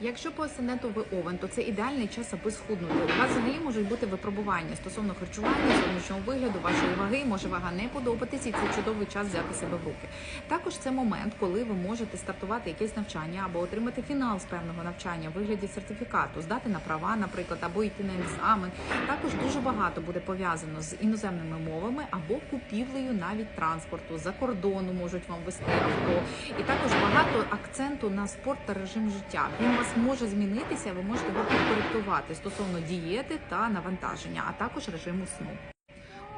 Якщо по асценденту ви овен, то це ідеальний час, аби схуднути. У вас взагалі можуть бути випробування стосовно харчування, зовнішнього вигляду, вашої ваги, може вага не подобатись, і це чудовий час взяти себе в руки. Також це момент, коли ви можете стартувати якесь навчання або отримати фінал з певного навчання в вигляді сертифікату, здати на права, наприклад, або йти на екзамен. Також дуже багато буде пов'язано з іноземними мовами або купівлею навіть транспорту за кордону можуть вам вести авто. І також багато акценту на спорт та режим життя. Він у вас може змінитися, ви можете його підкоректувати стосовно дієти та навантаження, а також режиму сну.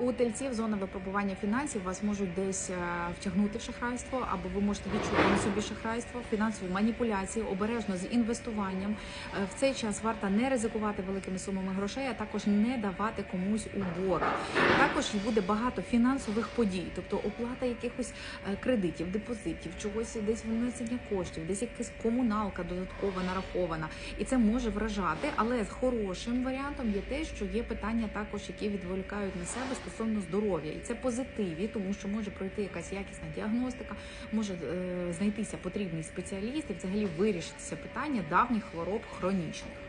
У тельців зона випробування фінансів вас можуть десь е, втягнути в шахрайство, або ви можете відчути на собі шахрайство, фінансові маніпуляції, обережно з інвестуванням. Е, В цей час варто не ризикувати великими сумами грошей, а також не давати комусь у борг. Також буде багато фінансових подій, тобто оплата якихось е, кредитів, депозитів, чогось десь внесення коштів, десь якась комуналка додаткова нарахована, і це може вражати. Але з хорошим варіантом є те, що є питання також, які відволікають на себе стосовно здоров'я, і це позитиві, тому що може пройти якась якісна діагностика, може е, знайтися потрібний спеціаліст і взагалі вирішитися питання давніх хвороб хронічних.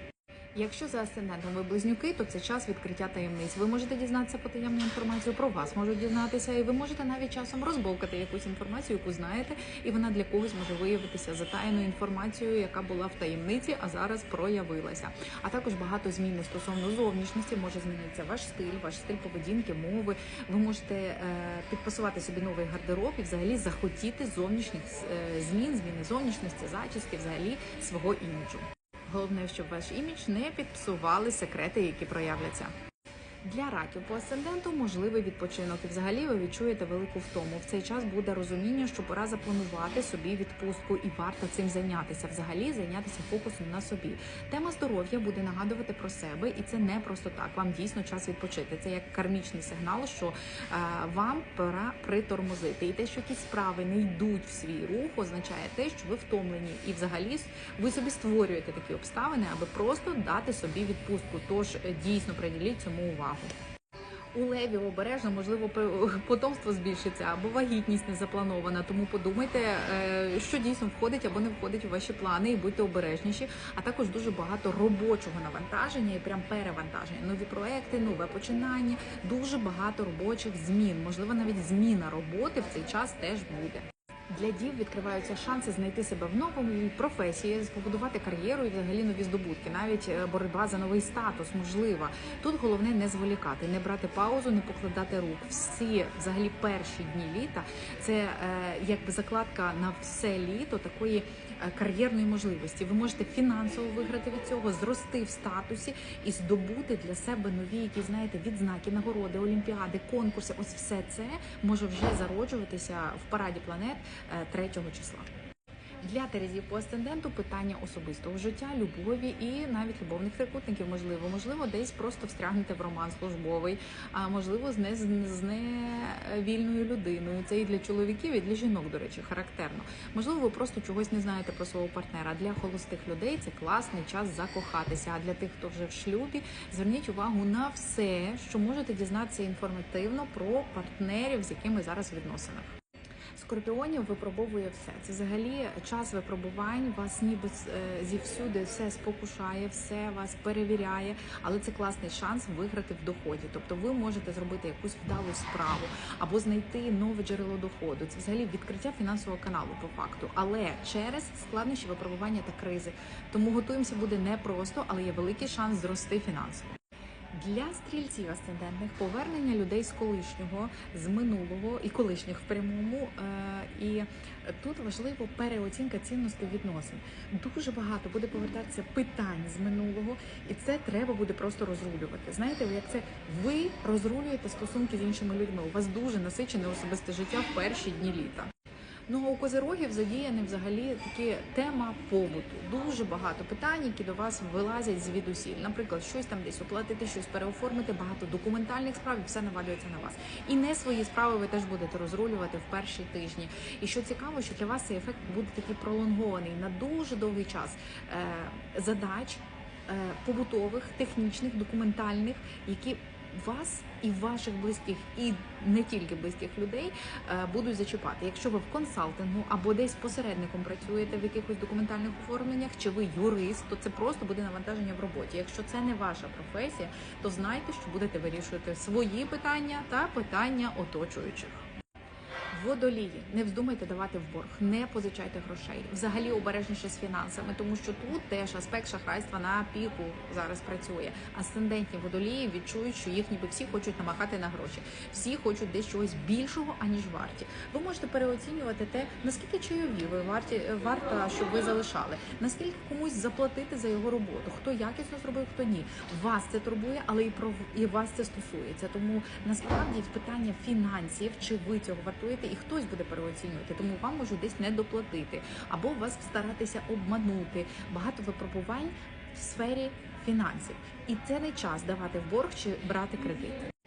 Якщо за асцендентом ви близнюки, то це час відкриття таємниць. Ви можете дізнатися потаємну інформацію про вас, можуть дізнатися, і ви можете навіть часом розбовкати якусь інформацію, яку знаєте, і вона для когось може виявитися затаєною інформацією, яка була в таємниці, а зараз проявилася. А також багато змін стосовно зовнішності може змінитися ваш стиль, ваш стиль поведінки, мови. Ви можете е, підпасувати собі новий гардероб і взагалі захотіти зовнішніх е, змін, зміни зовнішності, зачіски, взагалі свого іміджу. Головне, щоб ваш імідж не підпсували секрети, які проявляться. Для раків по асценденту можливий відпочинок, і взагалі ви відчуєте велику втому. В цей час буде розуміння, що пора запланувати собі відпустку, і варто цим зайнятися. Взагалі зайнятися фокусом на собі. Тема здоров'я буде нагадувати про себе, і це не просто так. Вам дійсно час відпочити. Це як кармічний сигнал, що е, вам пора притормозити. І те, що якісь справи не йдуть в свій рух, означає те, що ви втомлені, і взагалі ви собі створюєте такі обставини, аби просто дати собі відпустку. Тож е, дійсно приділіть цьому увагу. У леві обережно, можливо, потомство збільшиться або вагітність не запланована. Тому подумайте, е, що дійсно входить або не входить у ваші плани, і будьте обережніші. А також дуже багато робочого навантаження і прям перевантаження. Нові проекти, нове починання, дуже багато робочих змін. Можливо, навіть зміна роботи в цей час теж буде. Для дів відкриваються шанси знайти себе в новому професії, побудувати кар'єру і взагалі нові здобутки. Навіть е, боротьба за новий статус можлива. Тут головне не зволікати, не брати паузу, не покладати рук. Всі взагалі перші дні літа це е, якби закладка на все літо такої кар'єрної можливості. Ви можете фінансово виграти від цього, зрости в статусі і здобути для себе нові, які знаєте, відзнаки, нагороди, олімпіади, конкурси. Ось все це може вже зароджуватися в параді планет е, 3 числа. Для Терезів по асценденту питання особистого життя, любові і навіть любовних трикутників можливо. Можливо, десь просто встрягнете в роман службовий, а можливо, з не з невільною людиною. Це і для чоловіків, і для жінок, до речі, характерно. Можливо, ви просто чогось не знаєте про свого партнера. Для холостих людей це класний час закохатися. А для тих, хто вже в шлюбі, зверніть увагу на все, що можете дізнатися інформативно про партнерів, з якими зараз в відносинах. Скорпіонів випробовує все. Це взагалі час випробувань. Вас ніби е, зівсюди все спокушає, все вас перевіряє, але це класний шанс виграти в доході. Тобто ви можете зробити якусь вдалу справу або знайти нове джерело доходу. Це взагалі відкриття фінансового каналу по факту, але через складнощі випробування та кризи. Тому готуємося буде непросто, але є великий шанс зрости фінансово. Для стрільців асцендентних повернення людей з колишнього, з минулого і колишніх в прямому. Е, і тут важливо переоцінка цінностей відносин. Дуже багато буде повертатися питань з минулого, і це треба буде просто розрулювати. Знаєте, як це ви розрулюєте стосунки з іншими людьми? У вас дуже насичене особисте життя в перші дні літа. Ну а у козирогів задіяні взагалі такі тема побуту. Дуже багато питань, які до вас вилазять звідусіль. Наприклад, щось там десь оплатити, щось переоформити, багато документальних справ, і все навалюється на вас. І не свої справи ви теж будете розрулювати в перші тижні. І що цікаво, що для вас цей ефект буде такий пролонгований на дуже довгий час е, задач. е, Побутових, технічних, документальних, які вас і ваших близьких, і не тільки близьких людей е, будуть зачіпати. Якщо ви в консалтингу або десь посередником працюєте в якихось документальних оформленнях, чи ви юрист, то це просто буде навантаження в роботі. Якщо це не ваша професія, то знайте, що будете вирішувати свої питання та питання оточуючих. Водолії, не вздумайте давати в борг, не позичайте грошей. Взагалі обережніше з фінансами, тому що тут теж аспект шахрайства на піку зараз працює. Асцендентні водолії відчують, що їх ніби всі хочуть намахати на гроші. Всі хочуть десь чогось більшого, аніж варті. Ви можете переоцінювати те, наскільки чайові ви варті варта, щоб ви залишали, наскільки комусь заплатити за його роботу, хто якісно зробив, хто ні. Вас це турбує, але і про і вас це стосується. Тому насправді питання фінансів, чи ви цього вартуєте, і хтось буде переоцінювати, тому вам можуть десь не доплатити або вас старатися обманути. Багато випробувань в сфері фінансів, і це не час давати в борг чи брати кредити.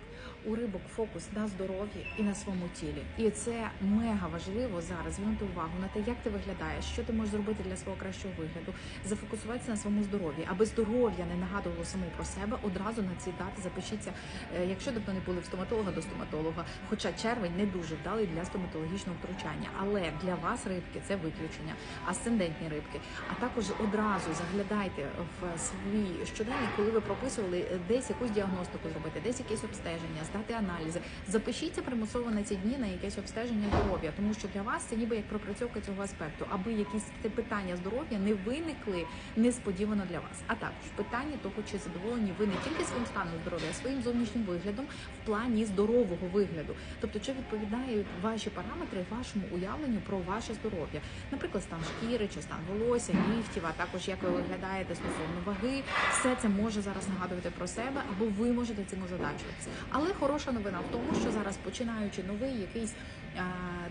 У рибок фокус на здоров'ї і на своєму тілі, і це мега важливо зараз звернути увагу на те, як ти виглядаєш, що ти можеш зробити для свого кращого вигляду, зафокусуватися на своєму здоров'ї, аби здоров'я не нагадувало само про себе. Одразу на ці дати запишіться. е, Якщо давно не були в стоматолога до стоматолога, хоча червень не дуже вдалий для стоматологічного втручання, але для вас рибки це виключення, асцендентні рибки. А також одразу заглядайте в свій щоденник, коли ви прописували е, десь якусь діагностику зробити, десь якесь обстеження, здати аналізи. Запишіться примусово на ці дні на якесь обстеження здоров'я, тому що для вас це ніби як пропрацьовка цього аспекту, аби якісь питання здоров'я не виникли несподівано для вас. А також питання того, чи задоволені ви не тільки своїм станом здоров'я, а своїм зовнішнім виглядом в плані здорового вигляду. Тобто, чи відповідають ваші параметри вашому уявленню про ваше здоров'я, наприклад, стан шкіри чи стан волосся, нігтів, а також як ви виглядаєте стосовно ваги, все це може зараз нагадувати про себе, або ви можете цим озадачуватися. Але хороша новина в тому, що зараз починаючи новий якийсь а,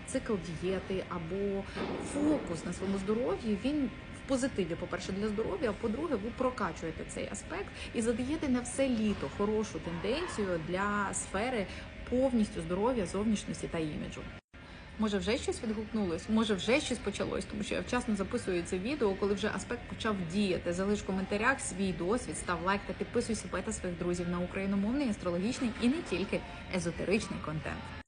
цикл дієти або фокус на своєму здоров'ї, він в позитиві, по-перше, для здоров'я, а по-друге, ви прокачуєте цей аспект і задаєте на все літо хорошу тенденцію для сфери повністю здоров'я, зовнішності та іміджу. Може, вже щось відгукнулось, може вже щось почалось, тому що я вчасно записую це відео, коли вже аспект почав діяти. Залиш в коментарях свій досвід, став лайк та підписуйся бета своїх друзів на україномовний, астрологічний і не тільки езотеричний контент.